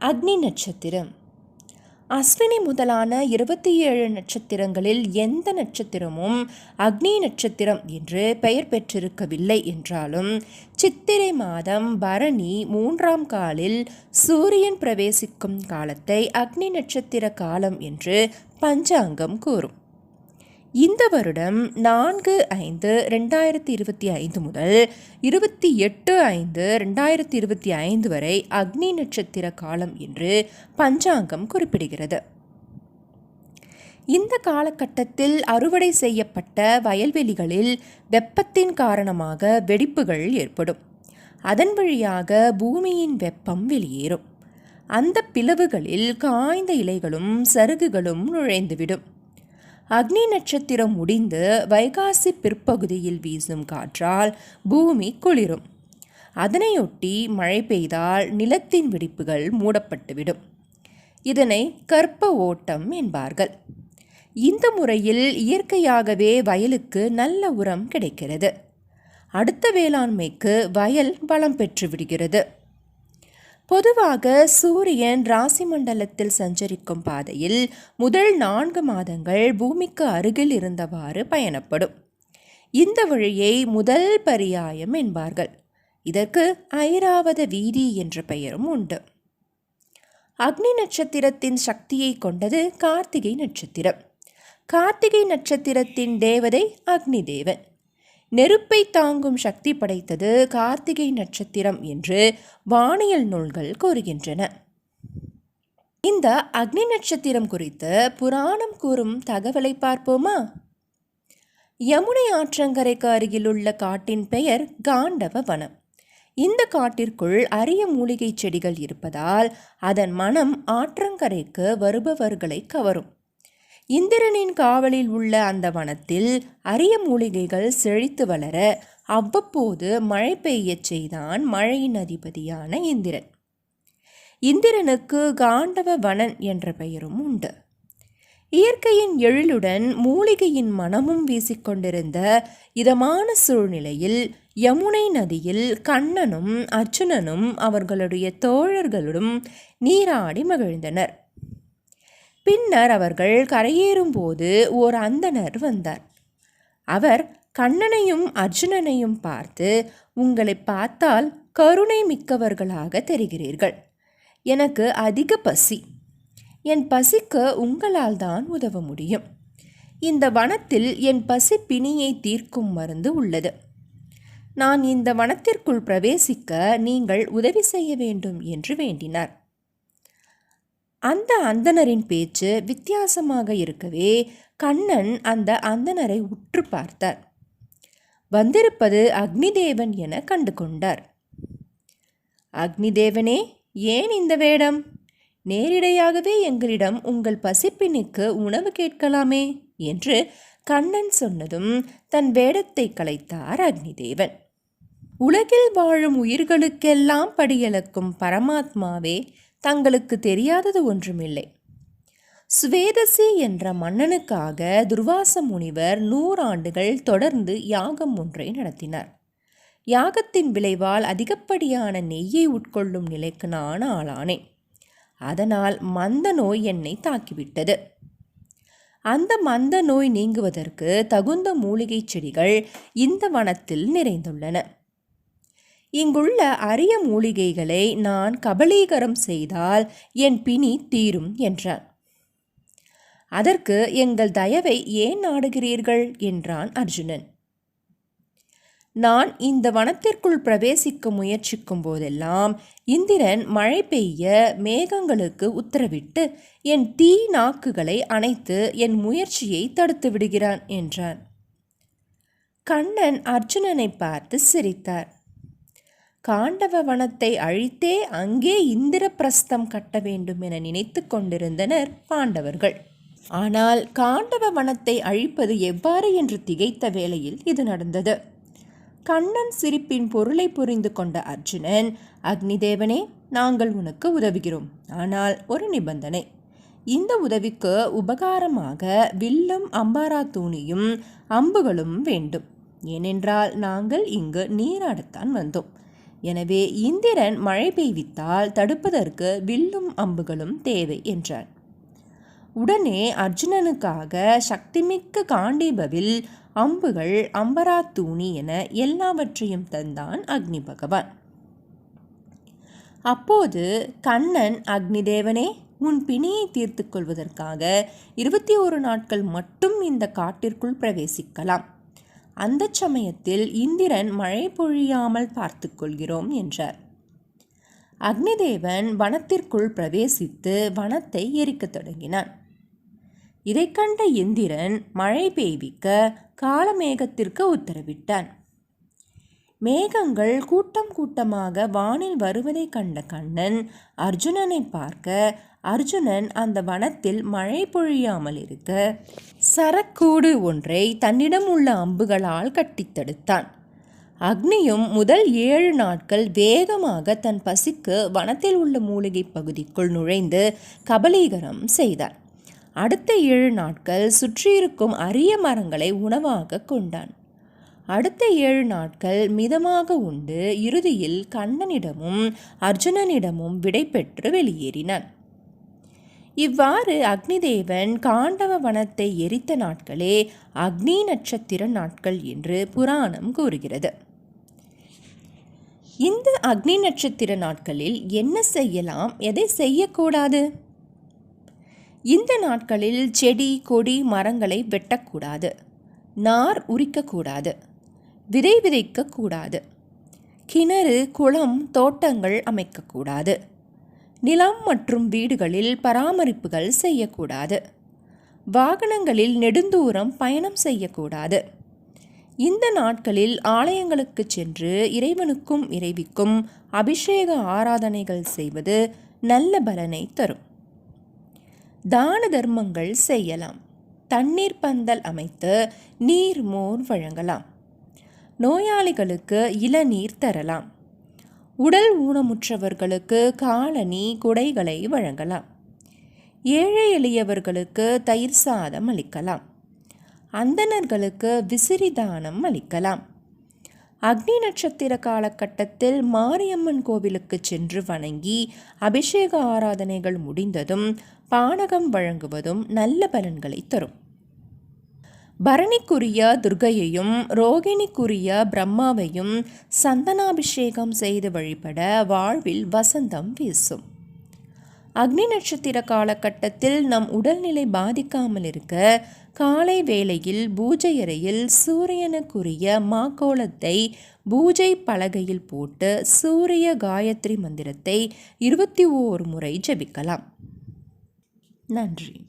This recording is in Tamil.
அக்னி நட்சத்திரம். அஸ்வினி முதலான இருபத்தி ஏழு நட்சத்திரங்களில் எந்த நட்சத்திரமும் அக்னி நட்சத்திரம் என்று பெயர் பெற்றிருக்கவில்லை என்றாலும் சித்திரை மாதம் பரணி மூன்றாம் காலில் சூரியன் பிரவேசிக்கும் காலத்தை அக்னி நட்சத்திர காலம் என்று பஞ்சாங்கம் கூறும். இந்த வருடம் நான்கு ஐந்து ரெண்டாயிரத்தி இருபத்தி ஐந்து முதல் இருபத்தி எட்டு ஐந்து ரெண்டாயிரத்தி இருபத்தி ஐந்து வரை அக்னி நட்சத்திர காலம் என்று பஞ்சாங்கம் குறிப்பிடுகிறது. இந்த காலகட்டத்தில் அறுவடை செய்யப்பட்ட வயல்வெளிகளில் வெப்பத்தின் காரணமாக வெடிப்புகள் ஏற்படும். அதன் வழியாக பூமியின் வெப்பம் வெளியேறும். அந்த பிளவுகளில் காய்ந்த இலைகளும் சருகுகளும் நுழைந்துவிடும். அக்னி நட்சத்திரம் முடிந்து வைகாசி பிற்பகுதியில் வீசும் காற்றால் பூமி குளிரும். அதனையொட்டி மழை பெய்தால் நிலத்தின் வெடிப்புகள் மூடப்பட்டுவிடும். இதனை கற்ப ஓட்டம் என்பார்கள். இந்த முறையில் இயற்கையாகவே வயலுக்கு நல்ல உரம் கிடைக்கிறது. அடுத்த வேளாண்மைக்கு வயல் வளம் பெற்று விடுகிறது. பொதுவாக சூரியன் ராசி மண்டலத்தில் சஞ்சரிக்கும் பாதையில் முதல் நான்கு மாதங்கள் பூமிக்கு அருகில் இருந்தவாறு பயணப்படும். இந்த வழியை முதல் பரியாயம் என்பார்கள். இதற்கு ஐராவத வீதி என்ற பெயரும் உண்டு. அக்னி நட்சத்திரத்தின் சக்தியை கொண்டது கார்த்திகை நட்சத்திரம். கார்த்திகை நட்சத்திரத்தின் தேவதை அக்னி தேவன் நெருப்பை தாங்கும் சக்தி படைத்தது கார்த்திகை நட்சத்திரம் என்று வானியல் நூல்கள் கூறுகின்றன. இந்த அக்னி நட்சத்திரம் குறித்து புராணம் கூறும் தகவலை பார்ப்போமா? யமுனை ஆற்றங்கரைக்கு அருகிலுள்ள காட்டின் பெயர் காண்டவ வனம் இந்த காட்டிற்குள் அரிய மூலிகை செடிகள் இருப்பதால் அதன் மனம் ஆற்றங்கரைக்கு வருபவர்களை கவரும். இந்திரனின் காவலில் உள்ள அந்த வனத்தில் அரிய மூலிகைகள் செழித்து வளர அவ்வப்போது மழை பெய்யச் செய்தான் மழையின் அதிபதியான இந்திரன். இந்திரனுக்கு காண்டவ வனன் என்ற பெயரும் உண்டு. இயற்கையின் எழிலுடன் மூலிகையின் மனமும் வீசிக்கொண்டிருந்த இதமான சூழ்நிலையில் யமுனை நதியில் கண்ணனும் அர்ஜுனனும் அவர்களுடைய தோழர்களுடன் நீராடி மகிழ்ந்தனர். பின்னர் அவர்கள் கரையேறும்போது ஓர் அந்தனர் வந்தார். அவர் கண்ணனையும் அர்ஜுனனையும் பார்த்து உங்களை பார்த்தால் கருணை மிக்கவர்களாக தெரிகிறீர்கள். எனக்கு அதிக பசி. என் பசிக்கு உங்களால் தான் உதவ முடியும். இந்த வனத்தில் என் பசி பிணியை தீர்க்கும் மருந்து உள்ளது. நான் இந்த வனத்திற்குள் பிரவேசிக்க நீங்கள் உதவி செய்ய வேண்டும் என்று வேண்டினார். அந்த அந்தணரின் பேச்சு வித்தியாசமாக இருக்கவே கண்ணன் அந்த அந்தனரை உற்று பார்த்தார். வந்திருப்பது அக்னிதேவன் என கண்டு கொண்டார். அக்னிதேவனே ஏன் இந்த வேடம்? நேரிடையாகவே எங்களிடம் உங்கள் பசிப்பினுக்கு உணவு கேட்கலாமே என்று கண்ணன் சொன்னதும் தன் வேடத்தை கலைத்தார் அக்னிதேவன். உலகில் வாழும் உயிர்களுக்கெல்லாம் படியளக்கும் பரமாத்மாவே தங்களுக்கு தெரியாதது ஒன்றுமில்லை. சுவேதசி என்ற மன்னனுக்காக துர்வாச முனிவர் நூறாண்டுகள் தொடர்ந்து யாகம் ஒன்றை நடத்தினார். யாகத்தின் விளைவால் அதிகப்படியான நெய்யை உட்கொள்ளும் நிலைக்கு நான் ஆளானேன் அதனால் மந்த நோய் என்னை தாக்கிவிட்டது. அந்த மந்த நோய் நீங்குவதற்கு தகுந்த மூலிகை செடிகள் இந்த வனத்தில் நிறைந்துள்ளன. இங்குள்ள அரிய மூலிகைகளை நான் கபலீகரம் செய்தால் என் பிணி தீரும் என்றான். அதற்கு எங்கள் தயவை ஏன் நாடுகிறீர்கள்? என்றான் அர்ஜுனன். நான் இந்த வனத்திற்குள் பிரவேசிக்க முயற்சிக்கும் போதெல்லாம் இந்திரன் மழை பெய்ய மேகங்களுக்கு உத்தரவிட்டு என் தீ நாக்குகளை அணைத்து என் முயற்சியை தடுத்து விடுகிறான் என்றான். கண்ணன் அர்ஜுனனை பார்த்து சிரித்தார். காண்டவ வனத்தை அழித்தே அங்கே இந்திரபிரஸ்தம் கட்ட வேண்டும் என நினைத்து கொண்டிருந்தனர் பாண்டவர்கள். ஆனால் காண்டவ வனத்தை அழிப்பது எவ்வாறு என்று திகைத்த வேளையில் இது நடந்தது. கண்ணன் சிரிப்பின் பொருளை புரிந்து கொண்ட அர்ஜுனன் அக்னிதேவனே நாங்கள் உனக்கு உதவுகிறோம். ஆனால் ஒரு நிபந்தனை. இந்த உதவிக்கு உபகாரமாக வில்லும் அம்பாரா தூணியும் அம்புகளும் வேண்டும். ஏனென்றால் நாங்கள் இங்கு நீராடத்தான் வந்தோம். எனவே இந்திரன் மழை பெய்வித்தால் தடுப்பதற்கு வில்லும் அம்புகளும் தேவை என்றார் உடனே அர்ஜுனனுக்காக சக்திமிக்க காண்டீபவில் அம்புகள் அம்பராத்தூணி என எல்லாவற்றையும் தந்தான் அக்னி பகவான். அப்போது கண்ணன் அக்னி தேவனே உன் பிணியை தீர்த்து கொள்வதற்காக இருபத்தி ஒரு நாட்கள் மட்டும் இந்த காட்டிற்குள் பிரவேசிக்கலாம். அந்த சமயத்தில் இந்திரன் மழை பொழியாமல் பார்த்து கொள்கிறோம் என்றார். அக்னிதேவன் வனத்திற்குள் பிரவேசித்து வனத்தை எரிக்கத் தொடங்கினான். இதை கண்ட இந்திரன் மழை பெய்விக்க காலமேகத்திற்கு உத்தரவிட்டான். மேகங்கள் கூட்டம் கூட்டமாக வானில் வருவதை கண்ட கண்ணன் அர்ஜுனனை பார்க்க அர்ஜுனன் அந்த வனத்தில் மழை பொழியாமல் இருக்க சரக்கூடு ஒன்றை தன்னிடம் உள்ள அம்புகளால் கட்டித்தடுத்தான் அக்னியும் முதல் ஏழு நாட்கள் வேகமாக தன் பசிக்கு வனத்தில் உள்ள மூலிகை பகுதிக்குள் நுழைந்து கபலீகரம் செய்தான். அடுத்த ஏழு நாட்கள் சுற்றியிருக்கும் அரிய மரங்களை உணவாக கொண்டான். அடுத்த ஏழு நாட்கள் மிதமாக உண்டு. இறுதியில் கண்ணனிடமும் அர்ஜுனனிடமும் விடை பெற்று வெளியேறினான். இவ்வாறு அக்னிதேவன் காண்டவ வனத்தை எரித்த நாட்களே அக்னி நட்சத்திர நாட்கள் என்று புராணம் கூறுகிறது. இந்த அக்னி நட்சத்திர நாட்களில் என்ன செய்யலாம்? எதை செய்யக்கூடாது? இந்த நாட்களில் செடி கொடி மரங்களை வெட்டக்கூடாது. நார் உரிக்கக்கூடாது. விதை விதைக்கக்கூடாது. கிணறு குளம் தோட்டங்கள் அமைக்கக்கூடாது. நிலம் மற்றும் வீடுகளில் பராமரிப்புகள் செய்யக்கூடாது. வாகனங்களில் நெடுந்தூரம் பயணம் செய்யக்கூடாது. இந்த நாட்களில் ஆலயங்களுக்கு சென்று இறைவனுக்கும் இறைவிக்கும் அபிஷேக ஆராதனைகள் செய்வது நல்ல பலனை தரும். தான தர்மங்கள் செய்யலாம். தண்ணீர் பந்தல் அமைத்து நீர் மோர் வழங்கலாம். நோயாளிகளுக்கு இளநீர் தரலாம். உடல் ஊனமுற்றவர்களுக்கு காலனி குடைகளை வழங்கலாம். ஏழை எளியவர்களுக்கு தயிர் சாதம் அளிக்கலாம். அந்தணர்களுக்கு விசிறி தானம் அளிக்கலாம். அக்னி நட்சத்திர காலகட்டத்தில் மாரியம்மன் கோவிலுக்கு சென்று வணங்கி அபிஷேக ஆராதனைகள் முடிந்ததும் பானகம் வழங்குவதும் நல்ல பலன்களை தரும். பரணிக்குரிய துர்கையையும் ரோகிணிக்குரிய பிரம்மாவையும் சந்தனாபிஷேகம் செய்து வழிபட வாழ்வில் வசந்தம் வீசும். அக்னி நட்சத்திர காலகட்டத்தில் நம் உடல்நிலை பாதிக்காமல் இருக்க காலை வேளையில் பூஜை அறையில் சூரியனுக்குரிய மாக்கோலத்தை பூஜை பலகையில் போட்டு சூரிய காயத்ரி மந்திரத்தை இருபத்தி ஓரு முறை ஜபிக்கலாம். நன்றி.